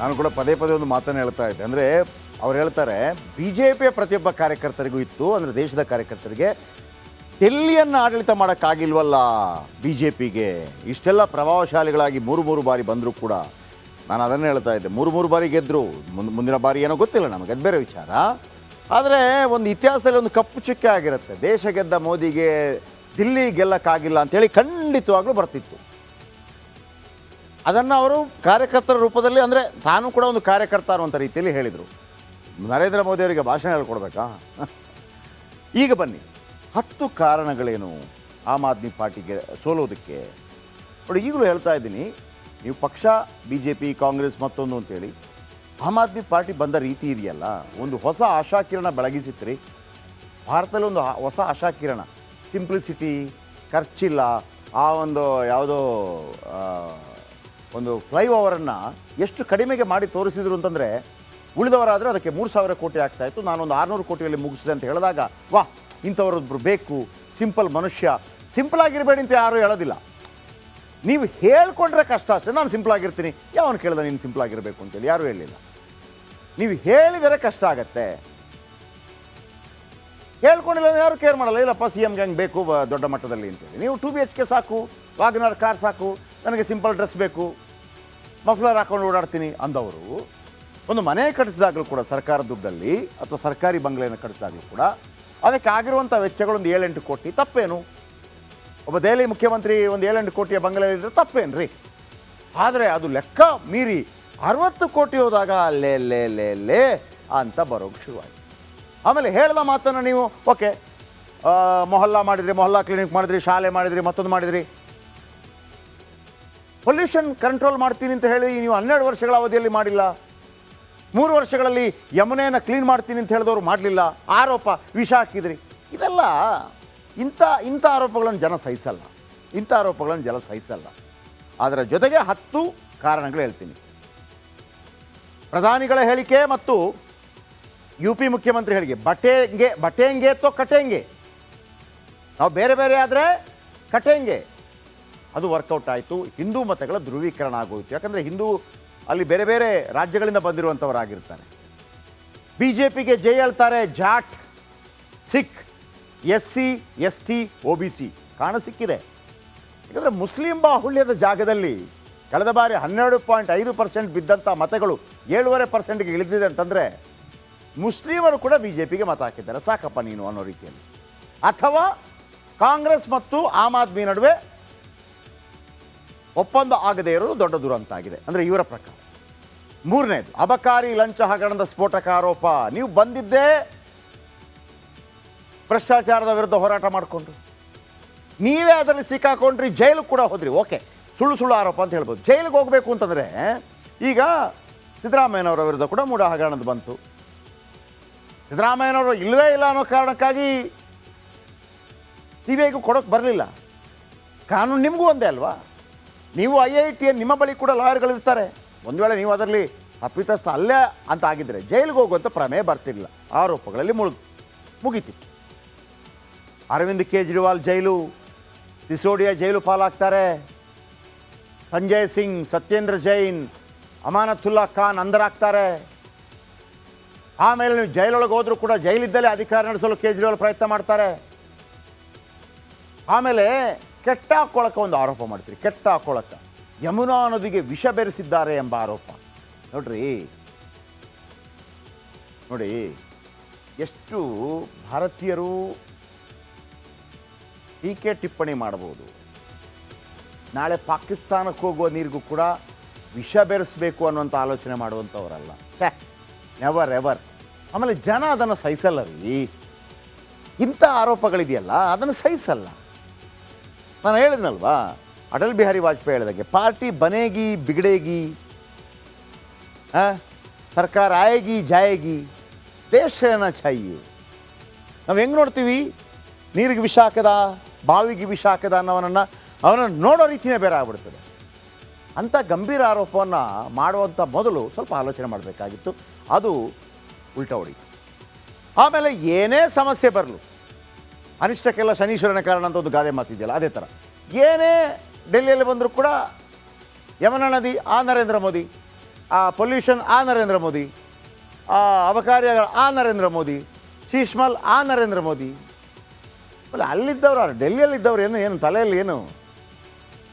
ನಾನು ಕೂಡ ಪದೇ ಪದೇ ಒಂದು ಮಾತನ್ನು ಹೇಳ್ತಾ ಇದ್ದೆ. ಅಂದರೆ ಅವ್ರು ಹೇಳ್ತಾರೆ ಬಿ ಜೆ ಪಿಯ ಪ್ರತಿಯೊಬ್ಬ ಕಾರ್ಯಕರ್ತರಿಗೂ ಇತ್ತು, ಅಂದರೆ ದೇಶದ ಕಾರ್ಯಕರ್ತರಿಗೆ ಡೆಲ್ಲಿಯನ್ನು ಆಡಳಿತ ಮಾಡೋಕ್ಕಾಗಿಲ್ವಲ್ಲ ಬಿ ಜೆ ಪಿಗೆ ಇಷ್ಟೆಲ್ಲ ಪ್ರಭಾವಶಾಲಿಗಳಾಗಿ ಮೂರು ಮೂರು ಬಾರಿ ಬಂದರೂ ಕೂಡ ನಾನು ಅದನ್ನೇ ಹೇಳ್ತಾ ಇದ್ದೆ. ಮೂರು ಮೂರು ಬಾರಿ ಗೆದ್ದರು ಮುಂದೆ ಮುಂದಿನ ಬಾರಿ ಏನೋ ಗೊತ್ತಿಲ್ಲ ನಮಗೆ, ಅದು ಬೇರೆ ವಿಚಾರ. ಆದರೆ ಒಂದು ಇತಿಹಾಸದಲ್ಲಿ ಒಂದು ಕಪ್ಪು ಚುಕ್ಕೆ ಆಗಿರುತ್ತೆ. ದೇಶ ಗೆದ್ದ ಮೋದಿಗೆ ದಿಲ್ಲಿ ಗೆಲ್ಲಕ್ಕಾಗಿಲ್ಲ ಅಂತೇಳಿ ಖಂಡಿತವಾಗ್ಲೂ ಬರ್ತಿತ್ತು. ಅದನ್ನು ಅವರು ಕಾರ್ಯಕರ್ತರ ರೂಪದಲ್ಲಿ ಅಂದರೆ ತಾನು ಕೂಡ ಒಂದು ಕಾರ್ಯಕರ್ತ ಅನ್ನುವಂಥ ರೀತಿಯಲ್ಲಿ ಹೇಳಿದರು. ನರೇಂದ್ರ ಮೋದಿ ಅವರಿಗೆ ಭಾಷಣ ಹೇಳ್ಕೊಡ್ಬೇಕಾ? ಈಗ ಬನ್ನಿ. ಹತ್ತು ಕಾರಣಗಳೇನು ಆಮ್ ಆದ್ಮಿ ಪಾರ್ಟಿಗೆ ಸೋಲೋದಕ್ಕೆ? ನೋಡಿ, ಈಗಲೂ ಹೇಳ್ತಾ ಇದ್ದೀನಿ, ನೀವು ಪಕ್ಷ ಬಿ ಜೆ ಪಿ ಕಾಂಗ್ರೆಸ್ ಮತ್ತೊಂದು ಅಂತೇಳಿ, ಆಮ್ ಆದ್ಮಿ ಪಾರ್ಟಿ ಬಂದ ರೀತಿ ಇದೆಯಲ್ಲ, ಒಂದು ಹೊಸ ಆಶಾಕಿರಣ ಬೆಳಗಿಸಿತ್ರಿ. ಭಾರತದಲ್ಲಿ ಒಂದು ಹೊಸ ಆಶಾಕಿರಣ, ಸಿಂಪ್ಲಿಸಿಟಿ, ಖರ್ಚಿಲ್ಲ, ಆ ಒಂದು ಯಾವುದೋ ಆ, ಫ್ಲೈ ಓವರನ್ನು ಎಷ್ಟು ಕಡಿಮೆಗೆ ಮಾಡಿ ತೋರಿಸಿದ್ರು ಅಂತಂದರೆ ಉಳಿದವರಾದರೆ ಅದಕ್ಕೆ ಮೂರು ಸಾವಿರ ಕೋಟಿ ಆಗ್ತಾ ಇತ್ತು. ನಾನೊಂದು ಆರುನೂರು ಕೋಟಿಯಲ್ಲಿ ಮುಗಿಸಿದೆ ಅಂತ ಹೇಳಿದಾಗ ವಾ ಇಂಥವರೊಬ್ಬರು ಬೇಕು ಸಿಂಪಲ್ ಮನುಷ್ಯ ಸಿಂಪಲ್ ಆಗಿರಬೇಡಿ ಅಂತ ಯಾರೂ ಹೇಳೋದಿಲ್ಲ. ನೀವು ಹೇಳ್ಕೊಂಡ್ರೆ ಕಷ್ಟ ಅಷ್ಟೇ ನಾನು ಸಿಂಪಲ್ ಆಗಿರ್ತೀನಿ. ಯಾವನು ಕೇಳಿದೆ ನೀನು ಸಿಂಪಲ್ ಆಗಿರಬೇಕು ಅಂತೇಳಿ? ಯಾರೂ ಹೇಳಿಲ್ಲ. ನೀವು ಹೇಳಿದರೆ ಕಷ್ಟ ಆಗತ್ತೆ. ಹೇಳ್ಕೊಂಡಿಲ್ಲ ಯಾರು ಕೇರ್ ಮಾಡಲ್ಲ. ಇಲ್ಲಪ್ಪ ಸಿ ಎಮ್ಗೆ ಹಂಗೆ ಬೇಕು ದೊಡ್ಡ ಮಟ್ಟದಲ್ಲಿ ಅಂತೇಳಿ. ನೀವು ಟು ಬಿ ಎಚ್ ಕೆ ಸಾಕು ವಾಗನರ್ ಕಾರ್ ಸಾಕು ನನಗೆ ಸಿಂಪಲ್ ಡ್ರೆಸ್ ಬೇಕು, ಮಫ್ಲರ್ ಹಾಕೊಂಡು ಓಡಾಡ್ತೀನಿ ಅಂದವರು, ಒಂದು ಮನೆ ಕಟ್ಟಿಸಿದಾಗಲೂ ಕೂಡ ಸರ್ಕಾರ ದುಡ್ಡಲ್ಲಿ ಅಥವಾ ಸರ್ಕಾರಿ ಬಂಗ್ಲೆಯನ್ನು ಕಟ್ಟಿಸಿದಾಗಲೂ ಕೂಡ, ಅದಕ್ಕೆ ಆಗಿರುವಂಥ ವೆಚ್ಚಗಳು ಒಂದು ಏಳೆಂಟು ಕೋಟಿ, ತಪ್ಪೇನು? ಒಬ್ಬ ದೆಹಲಿ ಮುಖ್ಯಮಂತ್ರಿ ಒಂದು ಏಳೆಂಟು ಕೋಟಿಯ ಬಂಗ್ಲೆ ಇದ್ದರೆ ತಪ್ಪೇನು ರೀ ಆದರೆ ಅದು ಲೆಕ್ಕ ಮೀರಿ ಅರವತ್ತು ಕೋಟಿ ಹೋದಾಗ, ಲೇ ಲೇ ಲೇ ಲೇ ಅಂತ ಬರೋಕ್ಕೆ ಶುರುವಾಯಿತು. ಆಮೇಲೆ ಹೇಳ್ದ ಮಾತನ್ನು ನೀವು, ಓಕೆ ಮೊಹಲ್ಲಾ ಮಾಡಿದ್ರಿ, ಮೊಹಲ್ಲಾ ಕ್ಲಿನಿಕ್ ಮಾಡಿದ್ರಿ, ಶಾಲೆ ಮಾಡಿದ್ರಿ, ಮತ್ತೊಂದು ಮಾಡಿದ್ರಿ ಪೊಲ್ಯೂಷನ್ ಕಂಟ್ರೋಲ್ ಮಾಡ್ತೀನಿ ಅಂತ ಹೇಳಿ ನೀವು ಹನ್ನೆರಡು ವರ್ಷಗಳ ಅವಧಿಯಲ್ಲಿ ಮಾಡಿಲ್ಲ. ಮೂರು ವರ್ಷಗಳಲ್ಲಿ ಯಮುನೆಯನ್ನು ಕ್ಲೀನ್ ಮಾಡ್ತೀನಿ ಅಂತ ಹೇಳಿದವರು ಮಾಡಲಿಲ್ಲ. ಆರೋಪ, ವಿಷ ಹಾಕಿದ್ರಿ. ಇದೆಲ್ಲ ಇಂಥ ಇಂಥ ಆರೋಪಗಳನ್ನು ಜನ ಸಹಿಸಲ್ಲ. ಇಂಥ ಆರೋಪಗಳನ್ನು ಜನ ಸಹಿಸಲ್ಲ. ಅದರ ಜೊತೆಗೆ ಹತ್ತು ಕಾರಣಗಳು ಹೇಳ್ತೀನಿ. ಪ್ರಧಾನಿಗಳ ಹೇಳಿಕೆ ಮತ್ತು ಯು ಪಿ ಮುಖ್ಯಮಂತ್ರಿ ಹೇಳಿಕೆ. ಬಟೇಂಗೆ ಬಟೇಂಗೆ ಅಥವಾ ಕಟೇಂಗೆ? ನಾವು ಬೇರೆ ಬೇರೆ ಆದರೆ ಕಟೆಂಗೆ. ಅದು ವರ್ಕೌಟ್ ಆಯಿತು. ಹಿಂದೂ ಮತಗಳ ಧ್ರುವೀಕರಣ ಆಗೋಯಿತು. ಯಾಕಂದರೆ ಹಿಂದೂ ಅಲ್ಲಿ ಬೇರೆ ಬೇರೆ ರಾಜ್ಯಗಳಿಂದ ಬಂದಿರುವಂಥವರಾಗಿರ್ತಾರೆ. ಬಿ ಜೆ ಪಿಗೆ ಜೈ ಹೇಳ್ತಾರೆ Jat, Sikh, S C, S T O B C. ಕಾಣ ಸಿಕ್ಕಿದೆ. ಯಾಕಂದರೆ ಮುಸ್ಲಿಂ ಬಾಹುಳ್ಯದ ಜಾಗದಲ್ಲಿ ಕಳೆದ ಬಾರಿ ಹನ್ನೆರಡು ಪಾಯಿಂಟ್ ಐದು ಪರ್ಸೆಂಟ್ ಬಿದ್ದಂಥ ಮತಗಳು ಏಳುವರೆ ಪರ್ಸೆಂಟ್ಗೆ ಇಳಿದಿದೆ ಅಂತಂದರೆ ಮುಸ್ಲಿಮರು ಕೂಡ ಬಿ ಜೆ ಪಿಗೆ ಮತ ಹಾಕಿದ್ದಾರೆ. ಸಾಕಪ್ಪ ನೀನು ಅನ್ನೋ ರೀತಿಯಲ್ಲಿ. ಅಥವಾ ಕಾಂಗ್ರೆಸ್ ಮತ್ತು ಆಮ್ ಆದ್ಮಿ ನಡುವೆ ಒಪ್ಪಂದ ಆಗದೇ ಇರೋದು ದೊಡ್ಡ ದುರಂತ ಆಗಿದೆ ಅಂದರೆ ಇವರ ಪ್ರಕಾರ. ಮೂರನೇದು, ಅಬಕಾರಿ ಲಂಚ ಹಗರಣದ ಸ್ಫೋಟಕ ಆರೋಪ. ನೀವು ಬಂದಿದ್ದೇ ಭ್ರಷ್ಟಾಚಾರದ ವಿರುದ್ಧ ಹೋರಾಟ ಮಾಡಿಕೊಂಡು ನೀವೇ ಅದರಲ್ಲಿ ಸಿಕ್ಕಾಕೊಂಡ್ರಿ, ಜೈಲು ಕೂಡ ಹೋದ್ರಿ. ಓಕೆ, ಸುಳ್ಳು ಸುಳ್ಳು ಆರೋಪ ಅಂತ ಹೇಳ್ಬೋದು. ಜೈಲಿಗೆ ಹೋಗಬೇಕು ಅಂತಂದರೆ, ಈಗ ಸಿದ್ದರಾಮಯ್ಯನವರ ವಿರುದ್ಧ ಕೂಡ ಮೂಡ ಹಗರಣದ ಬಂತು. ಸಿದ್ದರಾಮಯ್ಯನವರು ಇಲ್ಲವೇ ಇಲ್ಲ ಅನ್ನೋ ಕಾರಣಕ್ಕಾಗಿ ಸಿ ಬಿ ಐಗೂ ಕೊಡೋಕೆ ಬರಲಿಲ್ಲ. ಕಾನೂನು ನಿಮಗೂ ಒಂದೇ ಅಲ್ವಾ? ನೀವು ಐ ಐ ಟಿ ನಿಮ್ಮ ಬಳಿ ಕೂಡ ಲಾಯರ್ಗಳಿರ್ತಾರೆ ಒಂದು ವೇಳೆ ನೀವು ಅದರಲ್ಲಿ ತಪ್ಪಿತಸ್ಥ ಅಲ್ಲೇ ಅಂತ ಆಗಿದ್ದರೆ ಜೈಲಿಗೆ ಹೋಗುವಂಥ ಪ್ರಮೇಯ ಬರ್ತಿರಲಿಲ್ಲ. ಆರೋಪಗಳಲ್ಲಿ ಮುಳುಗು ಮುಗೀತಿತ್ತು ಅರವಿಂದ್ ಕೇಜ್ರಿವಾಲ್ ಜೈಲು, ಸಿಸೋಡಿಯಾ ಜೈಲು ಪಾಲಾಗ್ತಾರೆ. ಸಂಜಯ್ ಸಿಂಗ್, ಸತ್ಯೇಂದ್ರ ಜೈನ್, ಅಮಾನತುಲ್ಲಾ ಖಾನ್ ಅಂದರಾಗ್ತಾರೆ ಆಮೇಲೆ ನೀವು ಜೈಲೊಳಗೆ ಹೋದರೂ ಕೂಡ ಜೈಲಿದ್ದಲ್ಲೇ ಅಧಿಕಾರ ನಡೆಸಲು ಕೇಜ್ರಿವಾಲ್ ಪ್ರಯತ್ನ ಮಾಡ್ತಾರೆ. ಆಮೇಲೆ ಕೆಟ್ಟ ಹಾಕ್ಕೊಳಕ್ಕೆ ಒಂದು ಆರೋಪ ಮಾಡ್ತೀರಿ ಕೆಟ್ಟ ಹಾಕ್ಕೊಳಕ್ಕೆ ಯಮುನಾ ನದಿಗೆ ವಿಷ ಬೆರೆಸಿದ್ದಾರೆ ಎಂಬ ಆರೋಪ. ನೋಡ್ರಿ, ನೋಡಿ, ಎಷ್ಟು ಭಾರತೀಯರು ಟೀಕೆ ಟಿಪ್ಪಣಿ ಮಾಡ್ಬೋದು ನಾಳೆ ಪಾಕಿಸ್ತಾನಕ್ಕೆ ಹೋಗುವ ನೀರಿಗೂ ಕೂಡ ವಿಷ ಬೆರೆಸಬೇಕು ಅನ್ನುವಂಥ ಆಲೋಚನೆ ಮಾಡುವಂಥವರಲ್ಲ. ಛೇ ನೆವರ್ ಎವರ್ ಆಮೇಲೆ ಜನ ಅದನ್ನು ಸಹಿಸಲ್ಲ ರೀ. ಇಂಥ ಆರೋಪಗಳಿದೆಯಲ್ಲ, ಅದನ್ನು ಸಹಿಸಲ್ಲ. ನಾನು ಹೇಳಿದ್ನಲ್ವಾ? ಅಟಲ್ ಬಿಹಾರಿ ವಾಜಪೇಯಿ ಹೇಳಿದಂಗೆ, ಪಾರ್ಟಿ ಬನೇಗಿ, ಬಿಗಡೇಗಿ ಸರ್ಕಾರ ಆಯೇಗಿ, ಜಾಯೇಗಿ, ದೇಶನ ಛಾಯಿ ನಾವು ಹೆಂಗೆ ನೋಡ್ತೀವಿ? ನೀರಿಗೆ ವಿಷ ಹಾಕದ, ಬಾವಿಗೆ ವಿಷ ಹಾಕದ ಅನ್ನೋವನನ್ನು ಅವನನ್ನು ನೋಡೋ ರೀತಿಯೇ ಬೇರೆ ಆಗ್ಬಿಡ್ತದೆ. ಅಂಥ ಗಂಭೀರ ಆರೋಪವನ್ನು ಮಾಡುವಂಥ ಮೊದಲು ಸ್ವಲ್ಪ ಆಲೋಚನೆ ಮಾಡಬೇಕಾಗಿತ್ತು. ಅದು ಉಲ್ಟಾ ಹೊಡಿತು. ಆಮೇಲೆ ಏನೇ ಸಮಸ್ಯೆ ಬರಲು ಅನಿಷ್ಟಕ್ಕೆಲ್ಲ ಶನೀಶ್ವರನ ಕಾರಣ ಅಂತ ಒಂದು ಗಾದೆ ಮಾತಿದೆಯಲ್ಲ, ಅದೇ ಥರ ಏನೇ ಡೆಲ್ಲಿಯಲ್ಲಿ ಬಂದರೂ ಕೂಡ ಯಮುನಾ ನದಿ ಆ ನರೇಂದ್ರ ಮೋದಿ, ಆ ಪೊಲ್ಯೂಷನ್ ಆ ನರೇಂದ್ರ ಮೋದಿ, ಆ ಅಬಕಾರಿಯಾಗಳ ಆ ನರೇಂದ್ರ ಮೋದಿ ಶೀಶ್ಮಲ್ ಆ ನರೇಂದ್ರ ಮೋದಿ. ಅಲ್ಲ, ಅಲ್ಲಿದ್ದವ್ರು ಡೆಲ್ಲಿಯಲ್ಲಿದ್ದವ್ರು ಏನು ಏನು ತಲೆಯಲ್ಲಿ ಏನು?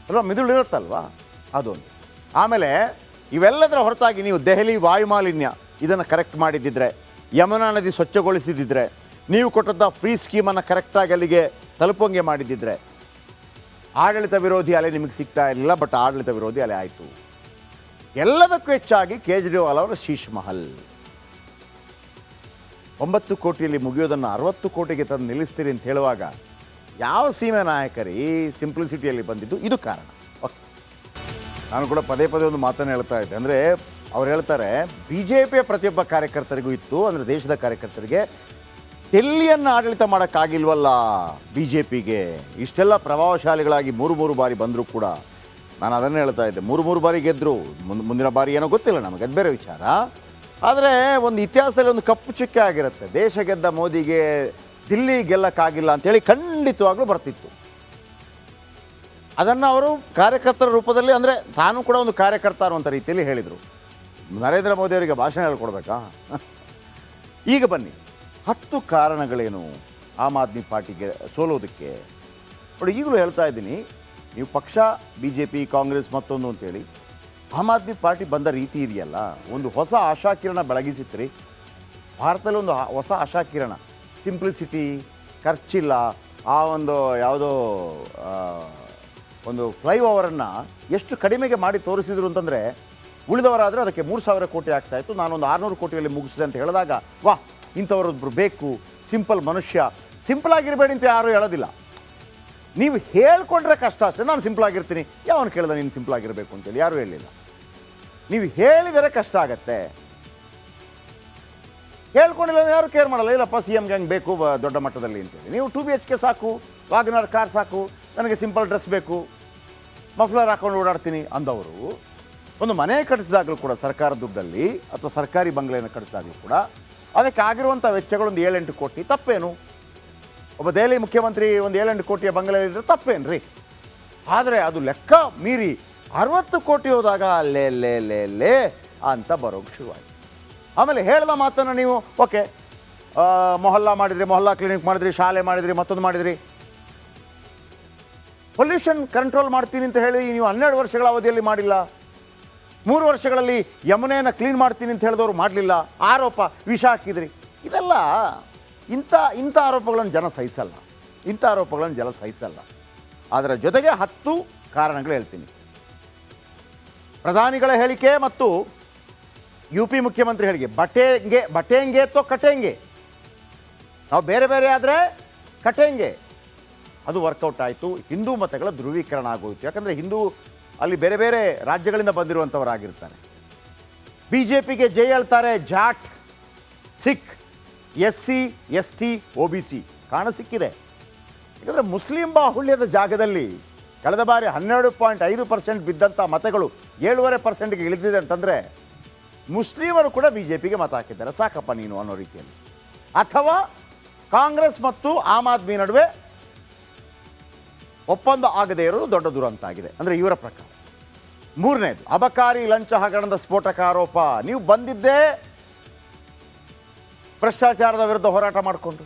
ಅಲ್ವಾ, ಮಿದುಳು ಇರುತ್ತಲ್ವಾ? ಅದೊಂದು. ಆಮೇಲೆ ಇವೆಲ್ಲದರ ಹೊರತಾಗಿ ನೀವು ದೆಹಲಿ ವಾಯುಮಾಲಿನ್ಯ ಇದನ್ನು ಕರೆಕ್ಟ್ ಮಾಡಿದ್ದಿದ್ರೆ, ಯಮುನಾ ನದಿ ಸ್ವಚ್ಛಗೊಳಿಸಿದ್ದಿದ್ರೆ ನೀವು ಕೊಟ್ಟಂಥ ಫ್ರೀ ಸ್ಕೀಮನ್ನು ಕರೆಕ್ಟಾಗಿ ಅಲ್ಲಿಗೆ ತಲುಪೋಂಗೆ ಮಾಡಿದ್ದಿದ್ರೆ ಆಡಳಿತ ವಿರೋಧಿ ಅಲೆ ನಿಮಗೆ ಸಿಗ್ತಾ ಇರಲಿಲ್ಲ ಬಟ್ ಆಡಳಿತ ವಿರೋಧಿ ಅಲೆ ಆಯಿತು. ಎಲ್ಲದಕ್ಕೂ ಹೆಚ್ಚಾಗಿ ಕೇಜ್ರಿವಾಲ್ ಅವರ ಶೀಶ್ ಮಹಲ್. ಒಂಬತ್ತು ಕೋಟಿಯಲ್ಲಿ ಮುಗಿಯೋದನ್ನು ಅರವತ್ತು ಕೋಟಿಗೆ ತಂದು ನಿಲ್ಲಿಸ್ತೀರಿ ಅಂತ ಹೇಳುವಾಗ ಯಾವ ಸೀಮೆ ನಾಯಕರಿ ಸಿಂಪ್ಲಿಸಿಟಿಯಲ್ಲಿ ಬಂದಿದ್ದು? ಇದು ಕಾರಣ. ಓಕೆ ನಾನು ಕೂಡ ಪದೇ ಪದೇ ಒಂದು ಮಾತನ್ನು ಹೇಳ್ತಾ ಇದ್ದೆ. ಅಂದರೆ ಅವ್ರು ಹೇಳ್ತಾರೆ ಬಿ ಜೆ ಪಿಯ ಪ್ರತಿಯೊಬ್ಬ ಕಾರ್ಯಕರ್ತರಿಗೂ ಇತ್ತು, ಅಂದರೆ ದೇಶದ ಕಾರ್ಯಕರ್ತರಿಗೆ ಡೆಲ್ಲಿಯನ್ನು ಆಡಳಿತ ಮಾಡೋಕ್ಕಾಗಿಲ್ವಲ್ಲ ಬಿ ಜೆ ಪಿಗೆ ಇಷ್ಟೆಲ್ಲ ಪ್ರಭಾವಶಾಲಿಗಳಾಗಿ ಮೂರು ಮೂರು ಬಾರಿ ಬಂದರೂ ಕೂಡ ನಾನು ಅದನ್ನೇ ಹೇಳ್ತಾ ಇದ್ದೆ. ಮೂರು ಮೂರು ಬಾರಿ ಗೆದ್ದರು ಮುಂದೆ ಮುಂದಿನ ಬಾರಿ ಏನೋ ಗೊತ್ತಿಲ್ಲ ನಮಗೆ, ಅದು ಬೇರೆ ವಿಚಾರ. ಆದರೆ ಒಂದು ಇತಿಹಾಸದಲ್ಲಿ ಒಂದು ಕಪ್ಪು ಚುಕ್ಕೆ ಆಗಿರುತ್ತೆ. ದೇಶ ಗೆದ್ದ ಮೋದಿಗೆ ದಿಲ್ಲಿ ಗೆಲ್ಲಕ್ಕಾಗಿಲ್ಲ ಅಂತೇಳಿ ಖಂಡಿತವಾಗ್ಲೂ ಬರ್ತಿತ್ತು. ಅದನ್ನು ಅವರು ಕಾರ್ಯಕರ್ತರ ರೂಪದಲ್ಲಿ ಅಂದರೆ ತಾನು ಕೂಡ ಒಂದು ಕಾರ್ಯಕರ್ತ ಅನ್ನುವಂಥ ರೀತಿಯಲ್ಲಿ ಹೇಳಿದರು. ನರೇಂದ್ರ ಮೋದಿ ಅವರಿಗೆ ಭಾಷಣ ಹೇಳ್ಕೊಡ್ಬೇಕಾ? ಈಗ ಬನ್ನಿ. ಹತ್ತು ಕಾರಣಗಳೇನು ಆಮ್ ಆದ್ಮಿ ಪಾರ್ಟಿಗೆ ಸೋಲೋದಕ್ಕೆ? ನೋಡಿ, ಈಗಲೂ ಹೇಳ್ತಾ ಇದ್ದೀನಿ, ನೀವು ಪಕ್ಷ ಬಿ ಜೆ ಪಿ ಕಾಂಗ್ರೆಸ್ ಮತ್ತೊಂದು ಅಂತೇಳಿ, ಆಮ್ ಆದ್ಮಿ ಪಾರ್ಟಿ ಬಂದ ರೀತಿ ಇದೆಯಲ್ಲ, ಒಂದು ಹೊಸ ಆಶಾಕಿರಣ ಬೆಳಗಿಸಿತ್ರಿ. ಭಾರತದಲ್ಲಿ ಒಂದು ಹೊಸ ಆಶಾಕಿರಣ, ಸಿಂಪ್ಲಿಸಿಟಿ, ಖರ್ಚಿಲ್ಲ, ಆ ಒಂದು ಯಾವುದೋ ಒಂದು ಒಂದು ಫ್ಲೈಓವರನ್ನು ಎಷ್ಟು ಕಡಿಮೆಗೆ ಮಾಡಿ ತೋರಿಸಿದ್ರು ಅಂತಂದರೆ ಉಳಿದವರಾದರೆ ಅದಕ್ಕೆ ಮೂರು ಸಾವಿರ ಕೋಟಿ ಆಗ್ತಾಯಿತ್ತು ನಾನೊಂದು ಆರುನೂರು ಕೋಟಿಯಲ್ಲಿ ಮುಗಿಸಿದೆ ಅಂತ ಹೇಳಿದಾಗ ವಾ ಇಂಥವರೊಬ್ಬರು ಬೇಕು, ಸಿಂಪಲ್ ಮನುಷ್ಯ. ಸಿಂಪಲ್ ಆಗಿರಬೇಡಿ ಅಂತ ಯಾರೂ ಹೇಳೋದಿಲ್ಲ. ನೀವು ಹೇಳ್ಕೊಂಡ್ರೆ ಕಷ್ಟ ಅಷ್ಟೇ. ನಾನು ಸಿಂಪಲ್ ಆಗಿರ್ತೀನಿ. ಯಾವನು ಕೇಳಿದ ನೀನು ಸಿಂಪಲ್ ಆಗಿರಬೇಕು ಅಂತೇಳಿ ಯಾರೂ ಹೇಳಿಲ್ಲ. ನೀವು ಹೇಳಿದರೆ ಕಷ್ಟ ಆಗತ್ತೆ. ಹೇಳ್ಕೊಂಡಿಲ್ಲ ಯಾರು ಕೇರ್ ಮಾಡಲ್ಲ. ಇಲ್ಲಪ್ಪ, ಸಿ ಎಮ್ಗೆ ಹಂಗೆ ಬೇಕು ದೊಡ್ಡ ಮಟ್ಟದಲ್ಲಿ ಅಂತೇಳಿ ನೀವು ಟು ಬಿ ಎಚ್ ಕೆ ಸಾಕು, ವಾಗನರ್ ಕಾರ್ ಸಾಕು, ನನಗೆ ಸಿಂಪಲ್ ಡ್ರೆಸ್ ಬೇಕು, ಮಫ್ಲರ್ ಹಾಕೊಂಡು ಓಡಾಡ್ತೀನಿ ಅಂದವರು, ಒಂದು ಮನೆ ಕಟ್ಟಿಸಿದಾಗಲೂ ಕೂಡ ಸರ್ಕಾರ ದುಡ್ಡಲ್ಲಿ, ಅಥವಾ ಸರ್ಕಾರಿ ಬಂಗ್ಲೆಯನ್ನು ಕಟ್ಟಿಸಿದಾಗಲೂ ಕೂಡ ಅದಕ್ಕೆ ಆಗಿರುವಂಥ ವೆಚ್ಚಗಳು ಒಂದು ಏಳೆಂಟು ಕೋಟಿ. ತಪ್ಪೇನು? ಒಬ್ಬ ದೆಹಲಿ ಮುಖ್ಯಮಂತ್ರಿ ಒಂದು ಏಳೆಂಟು ಕೋಟಿಯ ಬಂಗಲೆ ತಪ್ಪೇನು ರೀ ಆದರೆ ಅದು ಲೆಕ್ಕ ಮೀರಿ ಅರವತ್ತು ಕೋಟಿ ಹೋದಾಗ ಲೇ ಲೇ ಲೇ ಲೇ ಅಂತ ಬರೋಕ್ಕೆ ಶುರುವಾಯಿತು. ಆಮೇಲೆ ಹೇಳಿದ ಮಾತನ್ನು ನೀವು, ಓಕೆ ಮೊಹಲ್ಲಾ ಮಾಡಿದ್ರಿ, ಮೊಹಲ್ಲಾ ಕ್ಲಿನಿಕ್ ಮಾಡಿದ್ರಿ, ಶಾಲೆ ಮಾಡಿದ್ರಿ, ಮತ್ತೊಂದು ಮಾಡಿದ್ರಿ. ಪೊಲ್ಯೂಷನ್ ಕಂಟ್ರೋಲ್ ಮಾಡ್ತೀನಿ ಅಂತ ಹೇಳಿ ನೀವು ಹನ್ನೆರಡು ವರ್ಷಗಳ ಅವಧಿಯಲ್ಲಿ ಮಾಡಿಲ್ಲ. ಮೂರು ವರ್ಷಗಳಲ್ಲಿ ಯಮುನೆಯನ್ನು ಕ್ಲೀನ್ ಮಾಡ್ತೀನಿ ಅಂತ ಹೇಳಿದವರು ಮಾಡಲಿಲ್ಲ. ಆರೋಪ, ವಿಷ ಹಾಕಿದ್ರಿ. ಇದೆಲ್ಲ ಇಂಥ ಇಂಥ ಆರೋಪಗಳನ್ನು ಜನ ಸಹಿಸಲ್ಲ. ಇಂಥ ಆರೋಪಗಳನ್ನು ಜನ ಸಹಿಸಲ್ಲ. ಅದರ ಜೊತೆಗೆ ಹತ್ತು ಕಾರಣಗಳು ಹೇಳ್ತೀನಿ. ಪ್ರಧಾನಿಗಳ ಹೇಳಿಕೆ ಮತ್ತು ಯು ಪಿ ಮುಖ್ಯಮಂತ್ರಿ ಹೇಳಿಕೆ. ಬಟೇಂಗೆ ಬಟೇಂಗೆ ತೋ ಕಟೇಂಗೆ? ನಾವು ಬೇರೆ ಬೇರೆ ಆದರೆ ಕಟೇಂಗೆ. ಅದು ವರ್ಕೌಟ್ ಆಯಿತು. ಹಿಂದೂ ಮತಗಳ ಧ್ರುವೀಕರಣ ಆಗೋಯಿತು. ಯಾಕಂದರೆ ಹಿಂದೂ ಅಲ್ಲಿ ಬೇರೆ ಬೇರೆ ರಾಜ್ಯಗಳಿಂದ ಬಂದಿರುವಂಥವರಾಗಿರ್ತಾರೆ. ಬಿ ಜೆ ಪಿಗೆ ಜೈ ಹೇಳ್ತಾರೆ Jat, Sikh, S C, S T, O B C. ಕಾಣ ಸಿಕ್ಕಿದೆ. ಯಾಕಂದರೆ ಮುಸ್ಲಿಂ ಬಾಹುಳ್ಯದ ಜಾಗದಲ್ಲಿ ಕಳೆದ ಬಾರಿ ಹನ್ನೆರಡು ಪಾಯಿಂಟ್ ಐದು ಪರ್ಸೆಂಟ್ ಬಿದ್ದಂಥ ಮತಗಳು ಏಳುವರೆ ಪರ್ಸೆಂಟ್ಗೆ ಇಳಿದಿದೆ ಅಂತಂದರೆ ಮುಸ್ಲಿಮರು ಕೂಡ ಬಿ ಜೆ ಪಿಗೆ ಮತ ಹಾಕಿದ್ದಾರೆ. ಸಾಕಪ್ಪ ನೀನು ಅನ್ನೋ ರೀತಿಯಲ್ಲಿ. ಅಥವಾ ಕಾಂಗ್ರೆಸ್ ಮತ್ತು ಆಮ್ ಆದ್ಮಿ ನಡುವೆ ಒಪ್ಪಂದ ಆಗದೇ ಇರೋದು ದೊಡ್ಡ ದುರಂತ ಆಗಿದೆ. ಅಂದರೆ ಇವರ ಪ್ರಕಾರ. ಮೂರನೇದು, ಅಬಕಾರಿ ಲಂಚ ಹಗರಣದ ಸ್ಫೋಟಕ ಆರೋಪ. ನೀವು ಬಂದಿದ್ದೇ ಭ್ರಷ್ಟಾಚಾರದ ವಿರುದ್ಧ ಹೋರಾಟ ಮಾಡಿಕೊಂಡು.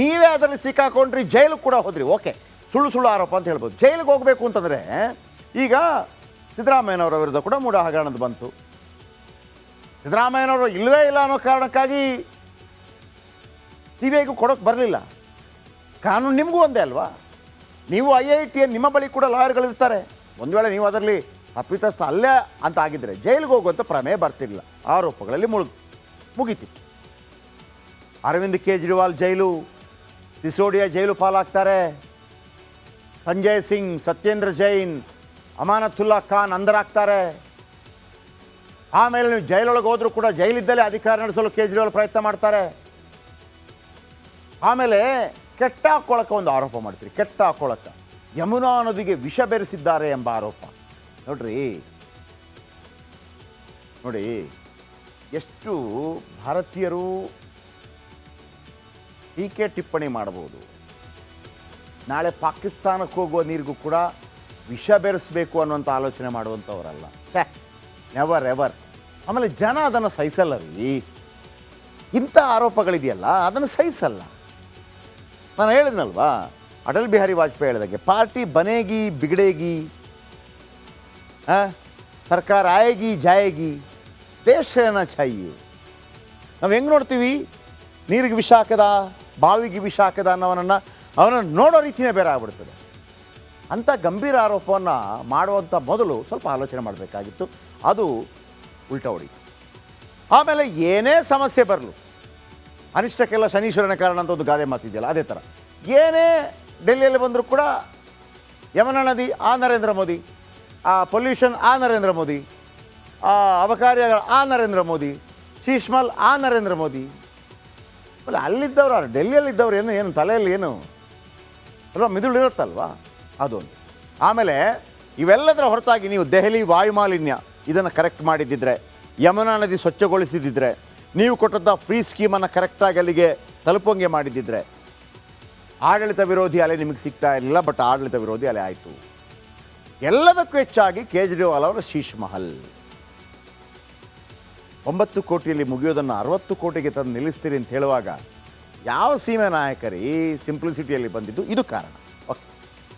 ನೀವೇ ಅದರಲ್ಲಿ ಸಿಕ್ಕಾಕೊಂಡ್ರಿ, ಜೈಲು ಕೂಡ ಹೋದ್ರಿ. ಓಕೆ, ಸುಳ್ಳು ಸುಳ್ಳು ಆರೋಪ ಅಂತ ಹೇಳ್ಬೋದು. ಜೈಲಿಗೆ ಹೋಗಬೇಕು ಅಂತಂದರೆ, ಈಗ ಸಿದ್ದರಾಮಯ್ಯನವರ ವಿರುದ್ಧ ಕೂಡ ಮೂಡ ಹಗರಣದ ಬಂತು. ಸಿದ್ದರಾಮಯ್ಯನವರು ಇಲ್ಲವೇ ಇಲ್ಲ ಅನ್ನೋ ಕಾರಣಕ್ಕಾಗಿ ಐಗೂ ಕೊಡೋಕ್ಕೆ ಬರಲಿಲ್ಲ. ಕಾನೂನು ನಿಮಗೂ ಒಂದೇ ಅಲ್ವಾ? ನೀವು ಐ ಐ ಟಿ ನಿಮ್ಮ ಬಳಿ ಕೂಡ ಲಾಯರ್ಗಳಿರ್ತಾರೆ. ಒಂದು ವೇಳೆ ನೀವು ಅದರಲ್ಲಿ ತಪ್ಪಿತಸ್ಥ ಅಲ್ಲೇ ಅಂತ ಆಗಿದ್ದರೆ ಜೈಲಿಗೆ ಹೋಗುವಂಥ ಪ್ರಮೇಯ ಬರ್ತಿರಲಿಲ್ಲ. ಆರೋಪಗಳಲ್ಲಿ ಮುಳುಗು ಮುಗಿತಿತ್ತು ಅರವಿಂದ್ ಕೇಜ್ರಿವಾಲ್ ಜೈಲು, ಸಿಸೋಡಿಯಾ ಜೈಲು ಪಾಲಾಗ್ತಾರೆ. ಸಂಜಯ್ ಸಿಂಗ್, ಸತ್ಯೇಂದ್ರ ಜೈನ್, ಅಮಾನತುಲ್ಲಾ ಖಾನ್ ಅಂದರಾಗ್ತಾರೆ ಆಮೇಲೆ ನೀವು ಜೈಲೊಳಗೆ ಹೋದರೂ ಕೂಡ ಜೈಲಿದ್ದಲ್ಲೇ ಅಧಿಕಾರ ನಡೆಸಲು ಕೇಜ್ರಿವಾಲ್ ಪ್ರಯತ್ನ ಮಾಡ್ತಾರೆ. ಆಮೇಲೆ ಕೆಟ್ಟ ಹಾಕ್ಕೊಳಕ್ಕೆ ಒಂದು ಆರೋಪ ಮಾಡ್ತೀರಿ ಕೆಟ್ಟ ಹಾಕ್ಕೊಳಕ್ಕೆ ಯಮುನಾ ನದಿಗೆ ವಿಷ ಬೆರೆಸಿದ್ದಾರೆ ಎಂಬ ಆರೋಪ. ನೋಡ್ರಿ. ನೋಡಿ, ಎಷ್ಟು ಭಾರತೀಯರು ಟೀಕೆ ಟಿಪ್ಪಣಿ ಮಾಡ್ಬೋದು ನಾಳೆ ಪಾಕಿಸ್ತಾನಕ್ಕೆ ಹೋಗುವ ನೀರಿಗೂ ಕೂಡ ವಿಷ ಬೆರೆಸಬೇಕು ಅನ್ನುವಂಥ ಆಲೋಚನೆ ಮಾಡುವಂಥವರಲ್ಲ. ಛೇ ನೆವರ್ ಎವರ್ ಆಮೇಲೆ ಜನ ಅದನ್ನು ಸಹಿಸಲ್ಲ ರೀ. ಇಂಥ ಆರೋಪಗಳಿದೆಯಲ್ಲ, ಅದನ್ನು ಸಹಿಸಲ್ಲ. ನಾನು ಹೇಳಿದ್ನಲ್ವಾ? ಅಟಲ್ ಬಿಹಾರಿ ವಾಜಪೇಯಿ ಹೇಳಿದಾಗೆ, ಪಾರ್ಟಿ ಬನೇಗಿ, ಬಿಗಡೇಗಿ ಸರ್ಕಾರ ಆಯೇಗಿ, ಜಾಯೇಗಿ, ದೇಶನ ಛಾಯಿ ನಾವು ಹೆಂಗೆ ನೋಡ್ತೀವಿ? ನೀರಿಗೆ ವಿಷ ಹಾಕದ ಬಾವಿಗೆ ವಿಷ ಹಾಕದ ಅನ್ನೋವನನ್ನು ಅವನನ್ನು ನೋಡೋ ರೀತಿಯೇ ಬೇರೆ ಆಗ್ಬಿಡ್ತದೆ. ಅಂಥ ಗಂಭೀರ ಆರೋಪವನ್ನು ಮಾಡುವಂಥ ಮೊದಲು ಸ್ವಲ್ಪ ಆಲೋಚನೆ ಮಾಡಬೇಕಾಗಿತ್ತು. ಅದು ಉಲ್ಟಾ ಹೊಡಿ ಆಮೇಲೆ ಏನೇ ಸಮಸ್ಯೆ ಬರಲು, ಅನಿಷ್ಟಕ್ಕೆಲ್ಲ ಶನೀಶ್ವರನ ಕಾರಣ ಅಂತ ಒಂದು ಗಾದೆ ಮಾತಿದೆಯಲ್ಲ, ಅದೇ ಥರ ಏನೇ ಡೆಲ್ಲಿಯಲ್ಲಿ ಬಂದರೂ ಕೂಡ ಯಮುನಾ ನದಿ, ಆ ನರೇಂದ್ರ ಮೋದಿ, ಆ ಪೊಲ್ಯೂಷನ್, ಆ ನರೇಂದ್ರ ಮೋದಿ, ಆ ಅಬಕಾರ್ಯಗಳು ಆ ನರೇಂದ್ರ ಮೋದಿ ಶೀಶ್ಮಲ್ ಆ ನರೇಂದ್ರ ಮೋದಿ. ಅಲ್ಲ, ಅಲ್ಲಿದ್ದವ್ರು ಡೆಲ್ಲಿಯಲ್ಲಿದ್ದವ್ರು ಏನು ಏನು ತಲೆಯಲ್ಲಿ ಏನು? ಅಲ್ವಾ, ಮಿದುಳು ಇರುತ್ತಲ್ವಾ? ಅದೊಂದು. ಆಮೇಲೆ ಇವೆಲ್ಲದರ ಹೊರತಾಗಿ ನೀವು ದೆಹಲಿ ವಾಯುಮಾಲಿನ್ಯ, ಇದನ್ನು ಕರೆಕ್ಟ್ ಮಾಡಿದ್ದಿದ್ರೆ, ಯಮುನಾ ನದಿ ಸ್ವಚ್ಛಗೊಳಿಸಿದ್ದಿದ್ರೆ, ನೀವು ಕೊಟ್ಟಂಥ ಫ್ರೀ ಸ್ಕೀಮನ್ನು ಕರೆಕ್ಟಾಗಿ ಅಲ್ಲಿಗೆ ತಲುಪಂಗೆ ಮಾಡಿದ್ದಿದ್ರೆ ಆಡಳಿತ ವಿರೋಧಿ ಅಲೆ ನಿಮಗೆ ಸಿಗ್ತಾ ಇರಲಿಲ್ಲ ಬಟ್ ಆಡಳಿತ ವಿರೋಧಿ ಅಲೆ ಆಯಿತು. ಎಲ್ಲದಕ್ಕೂ ಹೆಚ್ಚಾಗಿ ಕೇಜ್ರಿವಾಲ್ ಅವರ ಶೀಶ್ ಮಹಲ್. ಒಂಬತ್ತು ಕೋಟಿಯಲ್ಲಿ ಮುಗಿಯೋದನ್ನು ಅರವತ್ತು ಕೋಟಿಗೆ ತಂದು ನಿಲ್ಲಿಸ್ತೀರಿ ಅಂತ ಹೇಳುವಾಗ ಯಾವ ಸೀಮೆ ನಾಯಕರಿ ಸಿಂಪ್ಲಿಸಿಟಿಯಲ್ಲಿ ಬಂದಿದ್ದು, ಇದು ಕಾರಣ. ಓಕೆ